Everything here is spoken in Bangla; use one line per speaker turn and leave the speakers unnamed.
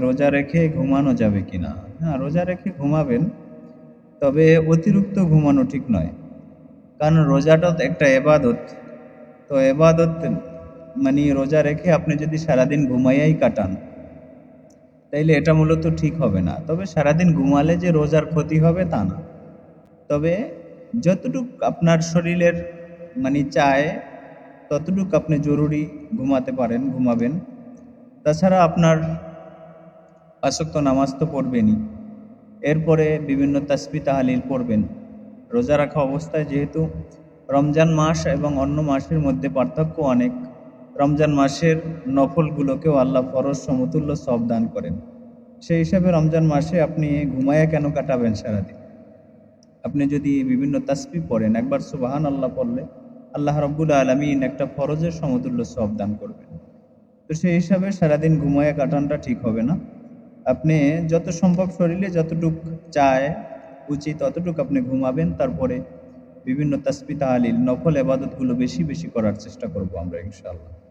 রোজা রেখে ঘুমানো যাবে কিনা? হ্যাঁ রোজা রেখে ঘুমাবেন, তবে অতিরিক্ত ঘুমানো ঠিক নয়। কারণ রোজাটা একটা এবাদত। তো এবাদত মানে রোজা রেখে আপনি যদি সারাদিন ঘুমাইয়াই কাটান, তাইলে এটা মূলত ঠিক হবে না। তবে সারাদিন ঘুমালে যে রোজার ক্ষতি হবে তা না। তবে যতটুক আপনার শরীরের মানে চায়, ততটুক আপনি জরুরি ঘুমাতে পারেন, ঘুমাবেন। তাছাড়া আপনার আসক্ত নামাজ তো পড়বেনই। এরপরে বিভিন্ন তাসবি তাহালিল পড়বেন। রোজা রাখা অবস্থায় যেহেতু রমজান মাস এবং অন্য মাসের মধ্যে পার্থক্য অনেক, রমজান মাসের নফলগুলোকেও আল্লাহ ফরজ সমতুল্য সব দান করেন। সেই হিসাবে রমজান মাসে আপনি ঘুমায়া কেন কাটাবেন সারাদিন? আপনি যদি বিভিন্ন তাসবি পড়েন, একবার সুবাহান আল্লাহ পড়লে আল্লাহ রব্বুল আলমিন একটা ফরজের সমতুল্য সব দান করবেন। তো সেই হিসাবে সারাদিন ঘুমায়া কাটানটা ঠিক হবে না। আপনি যত সম্ভব শরীরে যতটুক চায় উচিত ততটুক আপনি ঘুমাবেন, তারপরে বিভিন্ন তাসপিতা আলীর নফল এবাদতগুলো বেশি বেশি করার চেষ্টা করব আমরা, ইনশাআল্লাহ।